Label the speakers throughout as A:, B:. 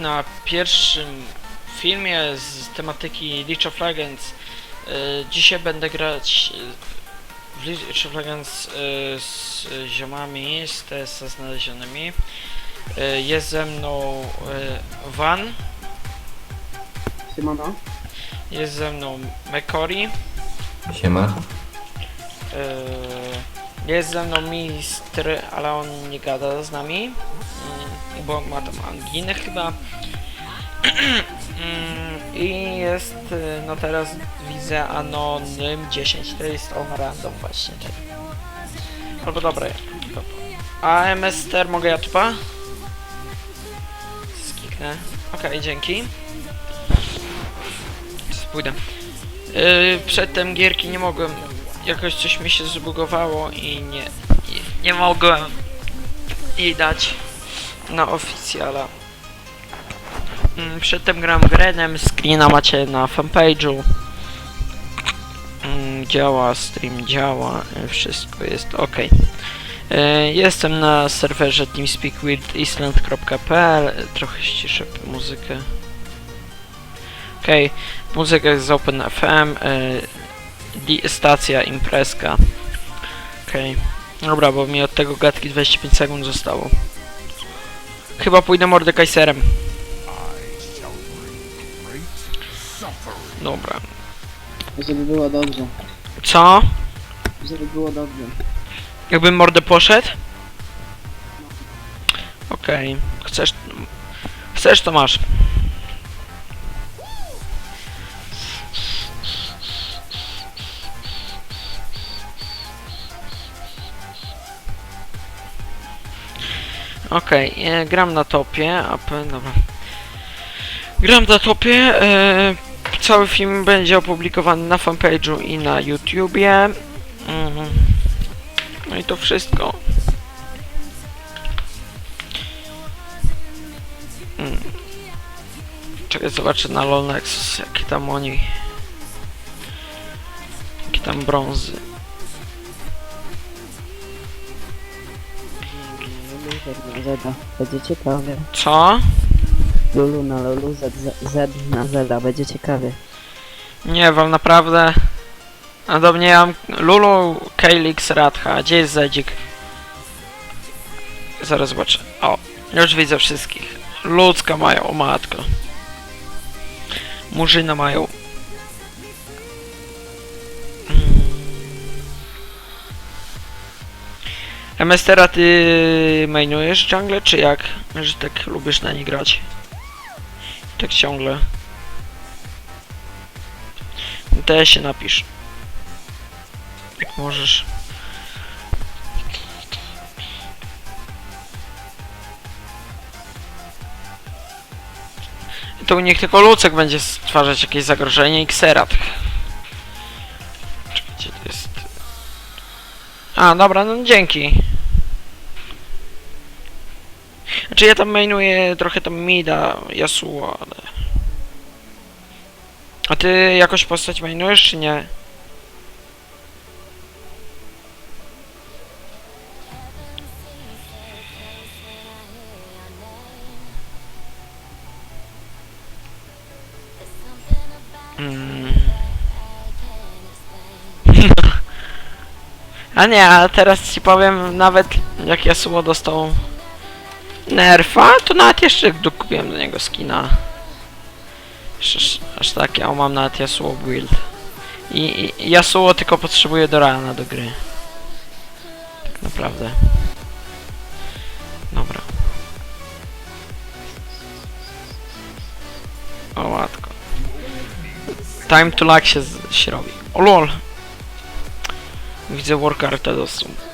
A: na pierwszym filmie z tematyki League of Legends. Y, Dzisiaj będę grać y, w League of Legends y, z ziomami, z TS znalezionymi. Y, Jest ze mną y, Van,
B: Siemano.
A: jest ze mną Mekori,
C: Siema.
A: y, jest ze mną Mistr, ale on nie gada z nami, bo ma tam anginę chyba. Mm, I jest, y, no teraz widzę Anonym 10, to jest on random właśnie. Albo dobra, to. A MSTR mogę ja tupa? Skiknę. Okej, dzięki. Pójdę. Yy, przedtem gierki nie mogłem, jakoś coś mi się zbugowało i nie, nie, nie mogłem jej dać na oficjala. Mm, Przedtem gram Grenem, screena macie na fanpage'u. Mm, Działa, stream działa, y, wszystko jest ok. Jestem na serwerze teamspeakwithisland.pl, trochę ściszę muzykę. Okej, muzyka jest z OpenFM, y, stacja imprezka. Okej, dobra, bo mi od tego gadki 25 sekund zostało. Chyba pójdę Mordekaiserem. Dobra.
B: Żeby było dobrze.
A: Co?
B: Żeby było dobrze.
A: Jakbym mordę poszedł? Okej. Chcesz... Chcesz to masz. Okej, e, gram na topie, dobra. Gram na topie, e, cały film będzie opublikowany na fanpage'u i na YouTubie. Mhm. No i to wszystko. Mm. Czekaj, zobaczę na LoL Nexus, jakie tam oni... Jakie tam brązy.
B: Zeda. Będzie ciekawie.
A: Co?
B: Lulu na Lulu, Z, Z, Z na Zeda. Będzie ciekawie.
A: Nie, wal naprawdę... A do mnie ja mam Lulu, Kaelix, Radha. Gdzie jest Zedzik? Zaraz zobaczę. O, już widzę wszystkich. Ludzka mają, o matko. Murzyna mają. MSTera ty mainujesz jungle, czy jak? Że tak lubisz na nie grać? Tak ciągle. Te się napisz. Jak możesz. To niech tylko Lucek będzie stwarzać jakieś zagrożenie i Xerat. Czekajcie, to jest... A, dobra, no dzięki. Znaczy ja tam mainuję trochę tam Mida, Yasuo, ale... A ty jakoś postać mainujesz, czy nie? Mm. A nie, a teraz ci powiem, nawet jak Yasuo dostał nerfa, to nawet jeszcze dokupiłem do niego skina. Aż, aż tak, ja mam nawet Yasuo build. I, i Yasuo tylko potrzebuje do rana do gry. Tak naprawdę. Dobra. O matko. Time to lag się, się robi. O lol. Widzę workartę dostał.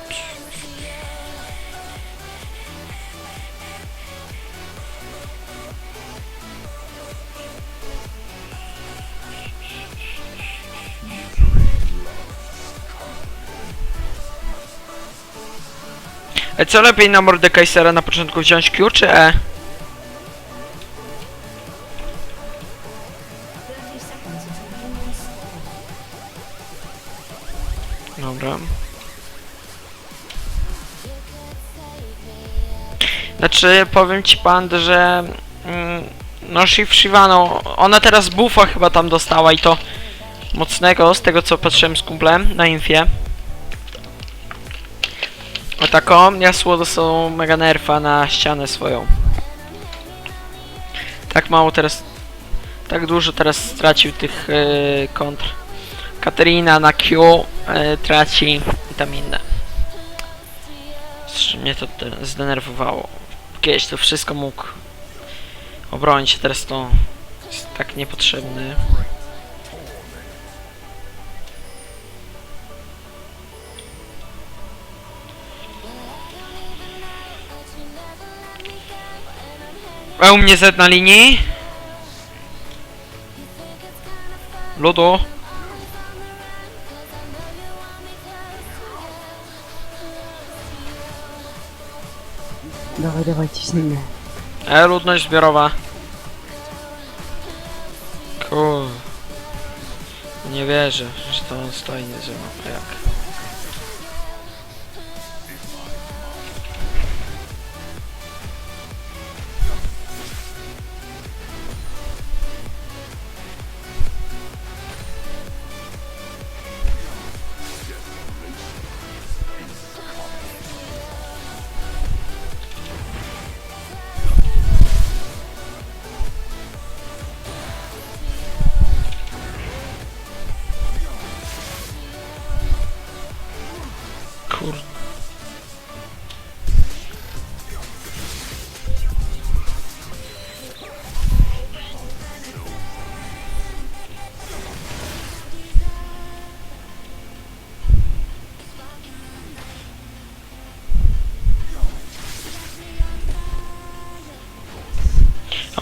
A: E, co lepiej na Mordekaisera na początku wziąć Q czy E? Dobra. Znaczy, powiem ci pan, że mm, No Shiv Shivano, ona teraz buffa chyba tam dostała i to mocnego, z tego co patrzyłem z kumplem na infie. Taką, Yasuo dostał mega nerfa na ścianę swoją. Tak mało teraz, tak dużo teraz stracił tych yy, kontr. Katerina na Q e, traci i tam inne. Mnie to zdenerwowało. Kiedyś to wszystko mógł obronić, teraz to jest tak niepotrzebny. A u mnie Z na linii? Ludo?
B: Dawaj, dawaj, ciśnijmy.
A: E, ludność zbiorowa. Kur... Nie wierzę, że to on stoi nie ze mną. A Jak?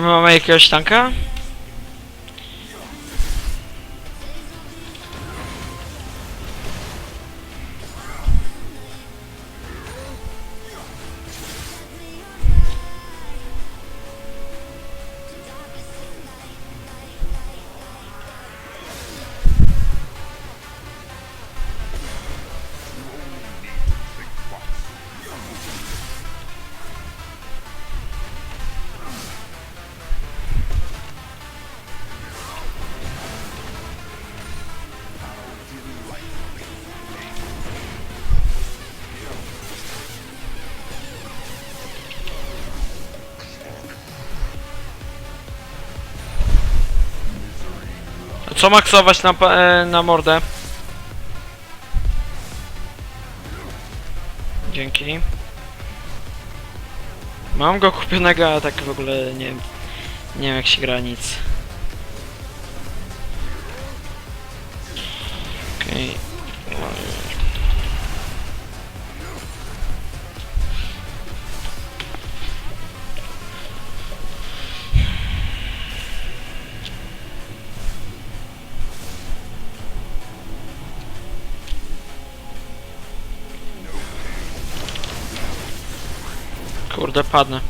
A: Mamy jakiegoś tanka? Co maksować na, e, na mordę? Dzięki. Mam go kupionego, a tak w ogóle nie. Nie wiem jak się gra nic. Kurde, padnę.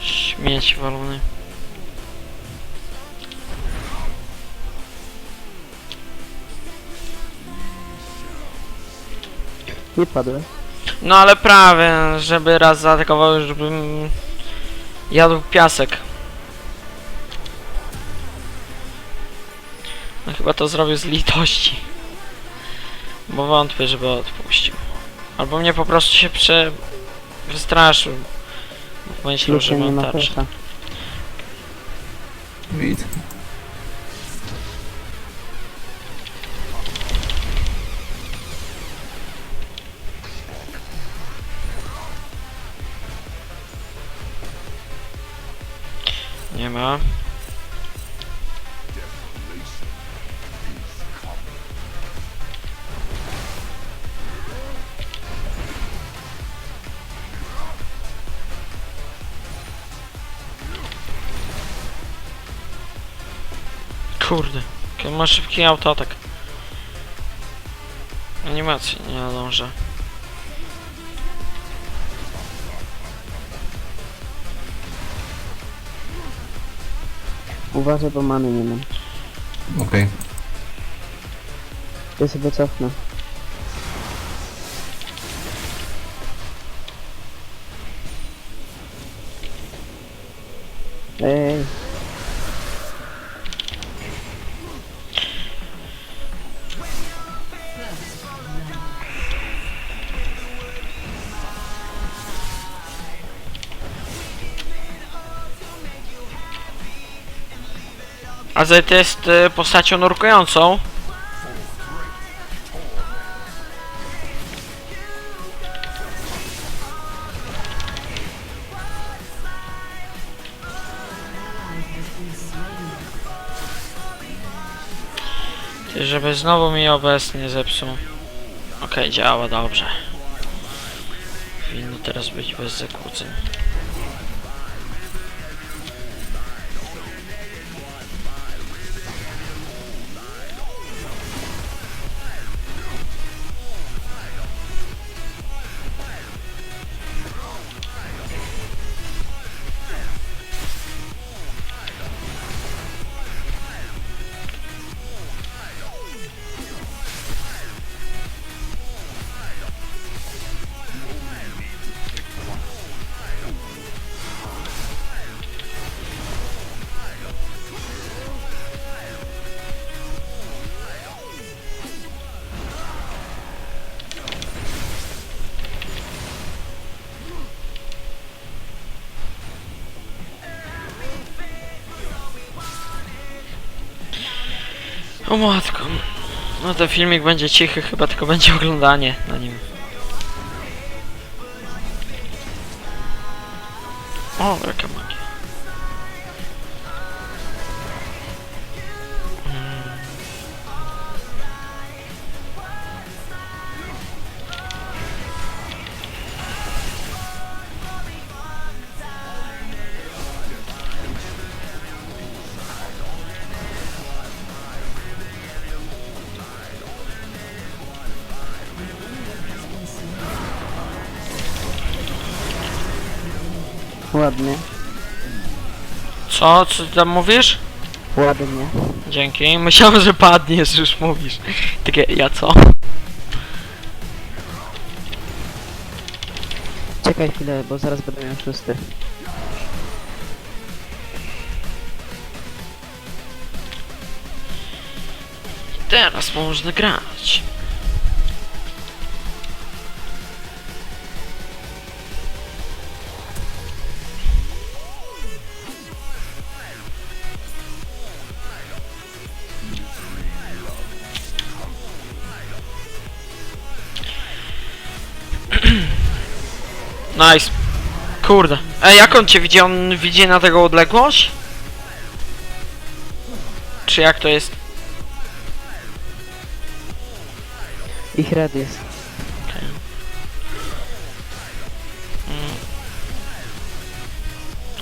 A: Śmieć walony.
B: Nie padłem.
A: No ale prawie, żeby raz zaatakował, żebym jadł piasek. No chyba to zrobił z litości. Bo wątpię, żeby odpuścił. Albo mnie po prostu się prze... wystraszył. Bo Myślał, że
B: Lucie nie
A: mam
B: ma
A: tarczę. Nie ma. Kurde, ma szybki autoatak. Animacji nie nadążę.
B: Uważaj, bo many nie mam.
C: Okej.
B: Ja sobie cofnę. Ej,
A: A Zed jest y, postacią nurkującą. Żeby znowu mi OBS nie zepsuł. Okej, działa dobrze. Powinno teraz być bez zakłóceń. O matko. No ten filmik będzie cichy, chyba tylko będzie oglądanie na nim.
B: Ładnie,
A: Co? Co ty tam mówisz?
B: ładnie.
A: Dzięki. Myślałem, że padniesz, już mówisz. Takie, ja co?
B: Czekaj chwilę, bo zaraz będę miał szósty.
A: Teraz można grać. Nice. Kurde. Ej, jak on cię widzi? On widzi na tego odległość? Czy jak to jest?
B: Ich red jest.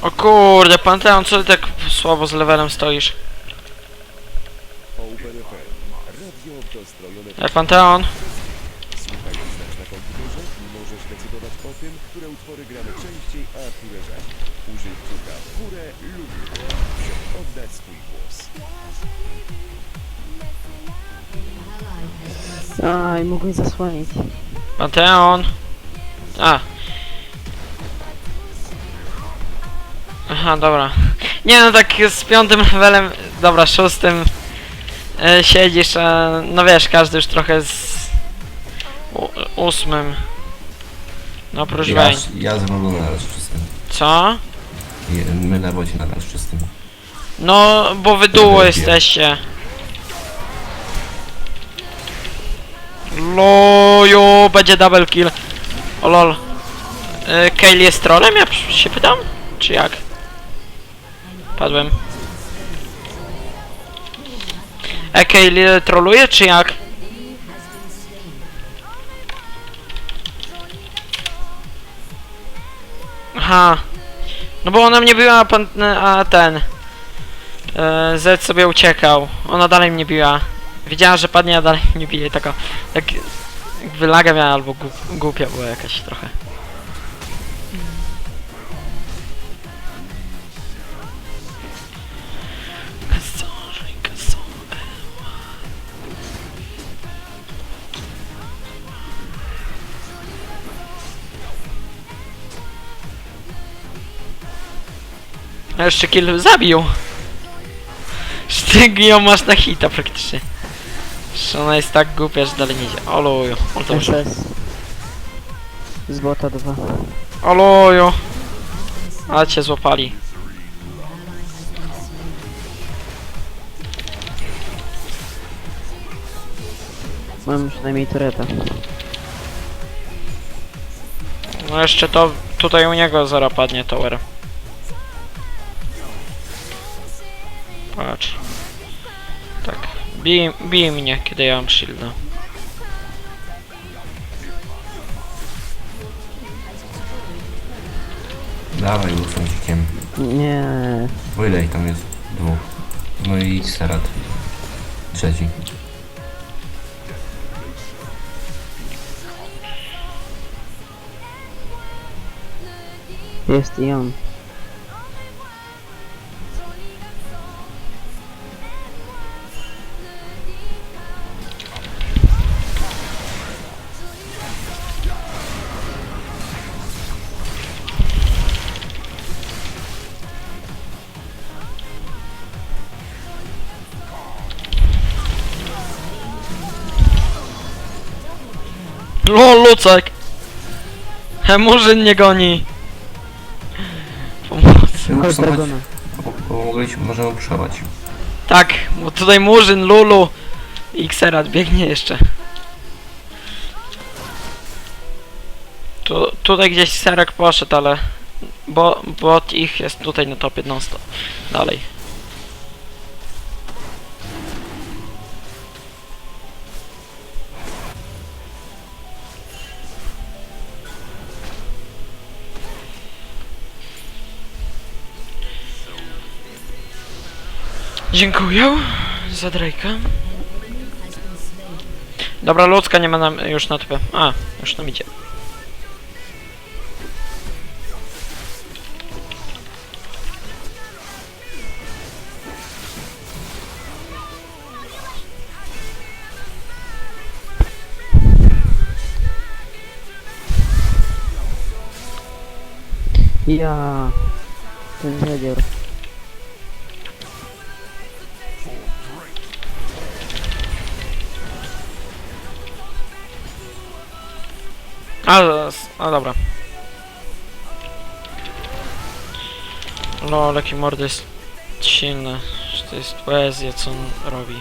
A: O kurde, Panteon, co ty tak słabo z levelem stoisz?
C: Radio dostrojone
A: E, Panteon?
B: Aj, mogłeś zasłonić.
A: Panteon? A. Aha, dobra. Nie no, tak z piątym levelem, dobra, szóstym e, siedzisz, a, no wiesz, każdy już trochę z u, ósmym. No oprócz
D: Ja, ja z Rolu nadal z czystym.
A: Co?
D: I My na bocie nadal z czystym.
A: No, bo wy duo
D: Dobra,
A: jesteście. Lojo, będzie double kill. O lol. Y, Kale jest trolem? Ja się pytam? Czy jak? Padłem. E, Kale troluje, czy jak? Aha. No bo ona mnie biła, a ten... E, Z sobie uciekał. Ona dalej mnie biła. Wiedziała, że padnie, a dalej mnie bije. Taka... Jak... Jakby laga miała albo głup, głupia była jakaś trochę. A jeszcze kill zabił. Ty ją masz na hita praktycznie. Że ona jest tak głupia, że dalej nie idzie. Oluju. O to może.
B: SS. Z bota 2.
A: Oluju. Ale cię złapali.
B: Mam przynajmniej tureta.
A: No jeszcze to tutaj u niego zara padnie tower. Bij, bij mnie, kiedy ja mam shielda.
D: Dawaj, ufącikiem.
B: Nie.
D: O ile ich tam jest? Dwóch. No i Serat. Trzeci.
B: Jest i on.
A: LOL, Lucek! He, Murzyn nie goni! Pomocy.
B: Chodź Dragona.
D: Mogliśmy, możemy przełać.
A: Tak, bo tutaj Murzyn, Lulu i Xerat biegnie jeszcze. Tu, tutaj gdzieś Serek poszedł, ale... Bo, bot ich jest tutaj na topie non stop. Dalej. Dziękuję za Drake'a. Dobra, ludzka nie ma nam już na topie. A, już nam idzie.
B: Ja. Ten zadzior.
A: A, a dobra. Lol, jaki mordy jest silny. Że to jest poezja, co on robi.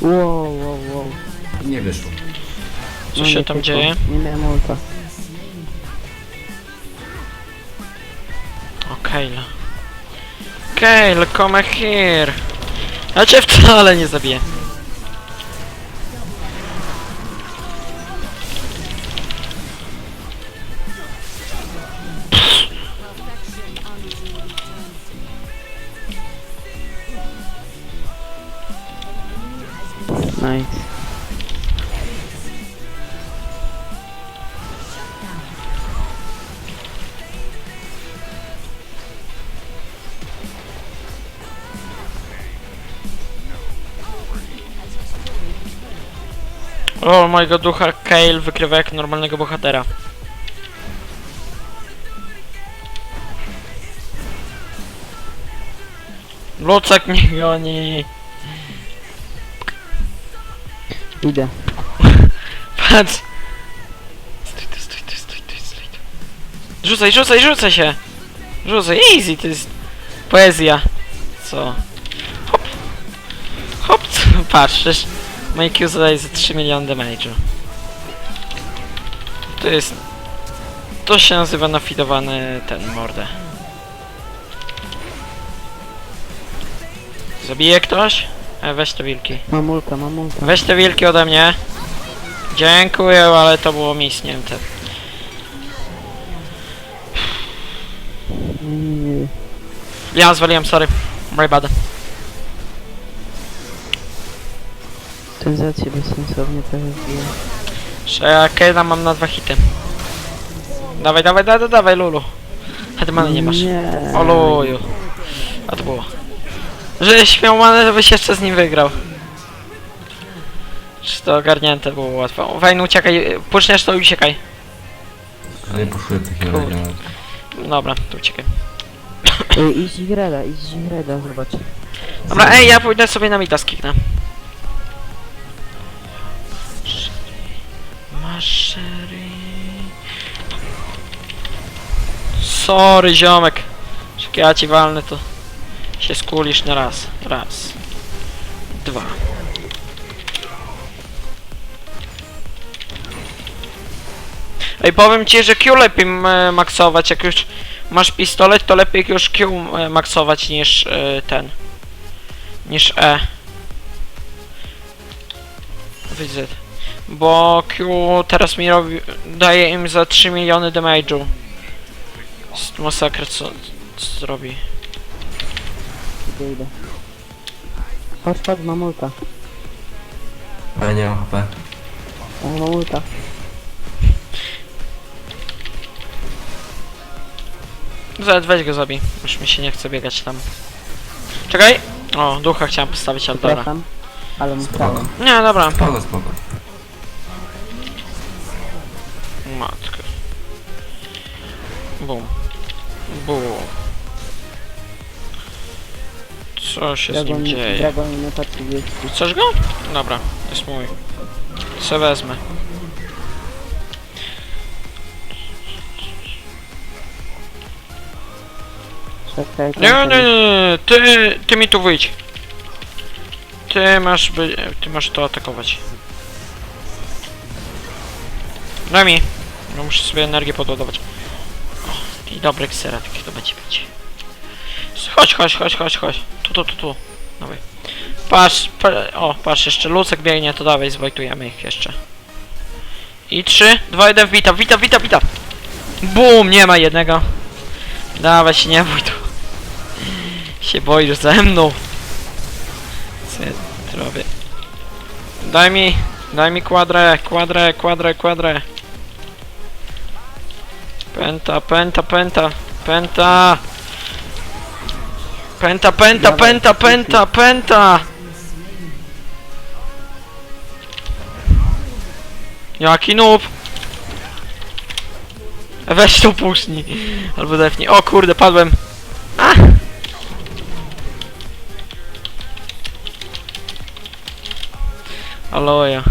B: Wow, wow, wow.
D: Nie wyszło.
A: Co się tam dzieje?
B: Nie miałem ulta.
A: O, Kale. Kale, come here! Ja cię wcale nie zabiję.
B: Nice.
A: O, mojego ducha Kale wykrywa jak normalnego bohatera. Lucek nie goni.
B: Idę.
A: Patrz. Stój tu, stój tu, stój tu, stój tu. Rzucaj, rzucaj, rzucaj się. Rzucaj, easy, to jest poezja. Co? Hop. Hop, co? Moje Q zadaje za 3 miliony damage'u. To jest... To się nazywa nafidowany ten mordę. Zabije ktoś? E, weź te wilki.
B: Mam ulta, mam ulta.
A: Weź te wilki ode mnie. Dziękuję, ale to było
B: nie, nie.
A: Ja zwaliłem, sorry. My bad.
B: Ten za ciebie sensownie prawie wbija.
A: Że ja Kane'a mam na dwa hity. Dawaj, dawaj, dawaj, dawaj, Lulu. Hetmany nie masz.
B: Nie.
A: Oluju. A to było. Żeś miał manę, żebyś jeszcze z nim wygrał. Czy to ogarnięte było łatwo. Wejn, uciekaj. Puszniesz to i uciekaj.
D: Ale w takim
A: Kurde.
D: razie.
A: Dobra, to uciekaj.
B: Ej, idź Greda, idź Greda, zobacz.
A: Dobra, ej, ja pójdę sobie na mida skiknę. Maszery. Sorry, ziomek. Jak ja ci walnę, to się skulisz na raz. Raz. Dwa. Ej, powiem ci, że Q lepiej maksować. Jak już masz pistolet, to lepiej już Q maksować niż e, ten. Niż E. Widzę. Bo Q teraz mi robi. daje im za 3 miliony damage'u. Masakra co, co zrobi.
B: Idę, idę. Chodź, chodź, mam ulta.
D: A ja nie mam HP.
B: Ja mam ulta.
A: Zed, weź go zabij. Już mi się nie chce biegać tam. Czekaj! O, ducha chciałem postawić, ale dobra.
B: Przepraszam. Ale mu
D: Spoko.
B: stałem.
A: Nie, dobra.
D: Spoko, spoko.
A: Matko. Bum. Bum. Co się z nim
B: Dragon,
A: dzieje?
B: Dragon 30.
A: Chcesz go? Dobra, jest mój. Se wezmę.
B: Czekaj,
A: Nie, nie, nie, nie, ty, ty mi tu wyjdź. Ty masz by, ty masz to atakować. Daj mi. No muszę sobie energię podładować. O, i dobry ksera, taki to będzie być. Chodź, chodź, chodź, chodź, chodź. Tu, tu, tu, tu. Dawaj. Patrz, pa, o, patrz, jeszcze Lucek biegnie, to dawaj, zwajtujemy ich jeszcze. I 3, 2, 1, wita, wita, wita, wita. Bum, nie ma jednego. Dawaj się nie bój tu. Się boisz ze mną. Co ja robię? Daj mi, daj mi kwadrę, kwadrę, kwadrę, kwadrę. Penta, penta, penta, penta. Penta, penta,
B: Dawaj,
A: penta, penta, penta. Jaki noob. Weź to puszni. Albo defnij. O kurde, padłem. A! Aloja.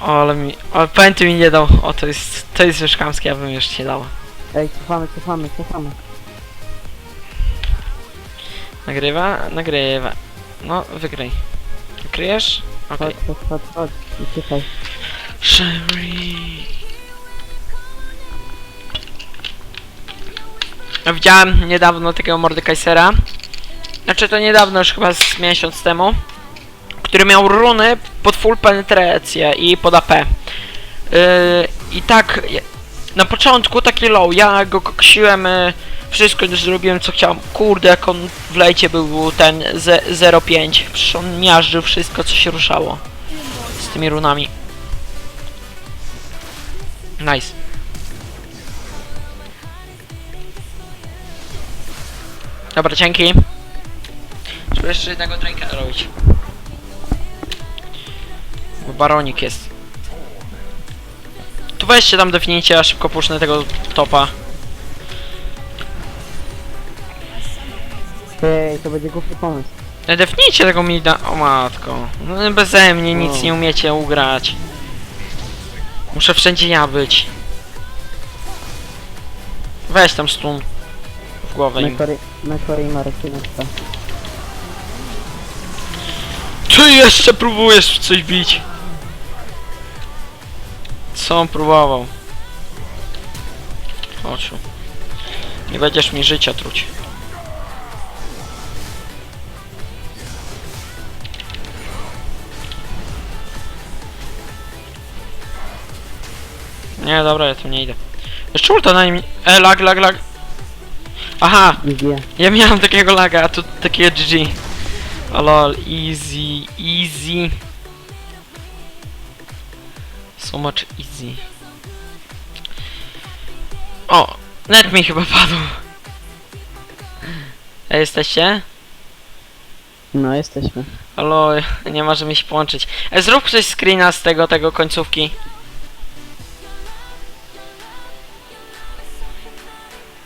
A: Ale mi... Ale pęty mi nie dał. O, to jest... To jest już chamskie, ja bym jeszcze nie dał.
B: Ej, cofamy, cofamy, cofamy.
A: Nagrywa? Nagrywa. No, wygraj. Wykryjesz? Okej.
B: Chodź, chodź, chodź, chodź. Uciekaj.
A: Sherry. Ja Widziałem niedawno takiego Mordekaisera. Znaczy to niedawno, już chyba z miesiąc temu. Który miał runy pod full penetrację i pod AP. Yy, I tak na początku taki low, ja go koksiłem, yy, wszystko już zrobiłem co chciałem. Kurde, jak on w lejcie był ten ze- 0,5. Przecież on miażdżył wszystko co się ruszało. Z tymi runami. Nice. Dobra, dzięki. Trzeba jeszcze jednego drinka robić. Bo baronik jest. Tu weźcie tam definicie, a szybko puszczę tego topa.
B: Ej, to będzie głupi pomysł.
A: E, Defnijcie tego mida. O matko. No, beze mnie nic
B: O.
A: nie umiecie ugrać. Muszę wszędzie ja być. Weź tam stun. W głowę im.
B: Mekory, Mekory i.
A: Ty jeszcze próbujesz w coś bić. Co on próbował? Oczu. Nie będziesz mi życia truć. Nie, dobra, ja tu nie idę. Jeszcze ulta na nim... E, lag, lag, lag. Aha, ja miałem takiego laga, a tu takiego GG. O lol, easy, easy. So much easy. O, Net mi chyba padł. A jesteście?
B: No, jesteśmy.
A: Halo, nie możemy się połączyć. E, zrób ktoś screena z tego, tego końcówki.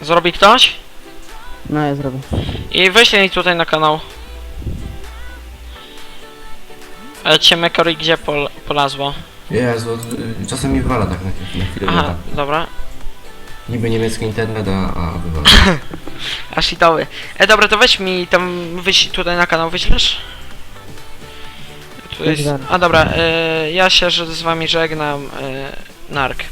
A: Zrobi ktoś?
B: No, ja zrobię.
A: I wyślij tutaj na kanał. Ale cię Mekory gdzie pol polazło?
D: Jezu, y, czasem mi wywala tak na, na chwilę.
A: Aha,
D: Aha.
A: dobra.
D: Niby niemiecki internet, a, a wywala.
A: Aż i doły. E, dobra, to weź mi tam, wyś tutaj na kanał wyślesz? Tu jest... A dobra, e, ja się że z wami żegnam. E, nark.